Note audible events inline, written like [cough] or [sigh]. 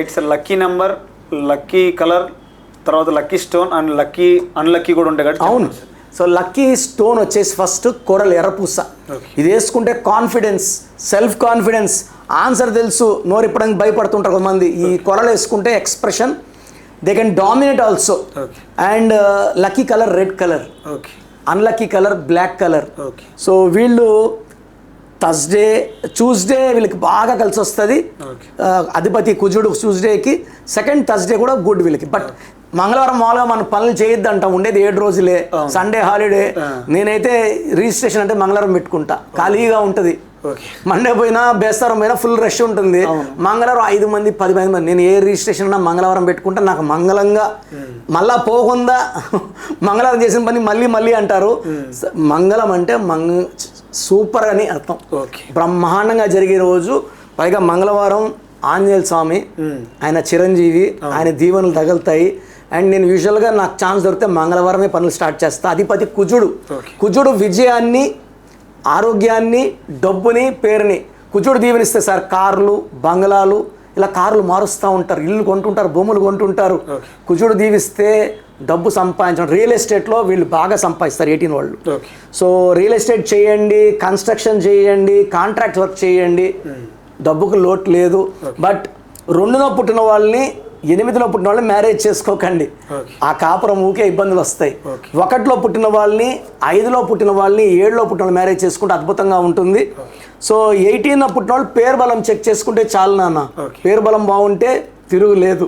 It's lucky number lucky colour తర్వాత lucky stone and lucky unlucky కూడా ఉంటాయి కాబట్టి అవును. సో లక్కీ స్టోన్ వచ్చేసి ఫస్ట్ కొరలు ఎర్రపూస. ఇది వేసుకుంటే కాన్ఫిడెన్స్ సెల్ఫ్ కాన్ఫిడెన్స్ ఆన్సర్ తెలుసు నోరు ఇప్పడానికి భయపడుతుంటారు కొంతమంది. ఈ కొరలు వేసుకుంటే expression they can dominate also and lucky colour red colour. Okay. Unlucky colour black colour. Okay. So వీళ్ళు థర్స్డే ట్యూస్డే వీళ్ళకి బాగా కలిసి వస్తుంది. అధిపతి కుజుడు ట్యూస్డేకి సెకండ్ థర్స్డే కూడా గుడ్ వీళ్ళకి. బట్ మంగళవారం మామూలుగా మనం పనులు చేయొద్దు అంటాం. ఉండేది ఏడు రోజులే. Sunday holiday. నేనైతే రిజిస్ట్రేషన్ అంటే మంగళవారం పెట్టుకుంటా. ఖాళీగా ఉంటుంది. మండే పోయినా బేస్తారం పోయినా ఫుల్ రష్ ఉంటుంది. మంగళవారం ఐదు మంది పది మంది మంది. నేను ఏ రిజిస్ట్రేషన్ ఉన్నా మంగళవారం పెట్టుకుంటా. నాకు మంగళంగా మళ్ళా పోకుండా [laughs] మంగళవారం చేసిన పని మళ్ళీ మళ్ళీ అంటారు. మంగళం అంటే మంగ సూపర్ అని అర్థం. ఓకే. బ్రహ్మాండంగా జరిగే రోజు పైగా మంగళవారం ఆంజనేయ స్వామి ఆయన చిరంజీవి ఆయన దీవెనలు తగులుతాయి. అండ్ నేను యూజువల్గా నాకు ఛాన్స్ దొరికితే మంగళవారమే పనులు స్టార్ట్ చేస్తా. అధిపతి కుజుడు. కుజుడు విజయాన్ని ఆరోగ్యాన్ని డబ్బుని పేరుని. కుజుడు దీవెనిస్తే సార్ కార్లు బంగ్లాలు ఇలా కార్లు మారుస్తూ ఉంటారు ఇల్లు కొంటుంటారు భూములు కొంటుంటారు. కుజుడు దీవిస్తే డబ్బు సంపాదించడం రియల్ ఎస్టేట్లో వీళ్ళు బాగా సంపాదిస్తారు ఎయిటీన్ వాళ్ళు. సో రియల్ ఎస్టేట్ చేయండి కన్స్ట్రక్షన్ చేయండి కాంట్రాక్ట్ వర్క్ చేయండి. డబ్బుకు లోటు లేదు. బట్ రెండులో పుట్టిన వాళ్ళని ఎనిమిదిలో పుట్టిన వాళ్ళని మ్యారేజ్ చేసుకోకండి. ఆ కాపురం ఊకే ఇబ్బందులు వస్తాయి. ఒకటిలో పుట్టిన వాళ్ళని ఐదులో పుట్టిన వాళ్ళని ఏడులో పుట్టిన వాళ్ళు మ్యారేజ్ చేసుకుంటే అద్భుతంగా ఉంటుంది. సో ఎయిటీన్లో పుట్టిన వాళ్ళు పేరు బలం చెక్ చేసుకుంటే చాలు నాన్న. పేరు బలం బాగుంటే తిరుగు లేదు.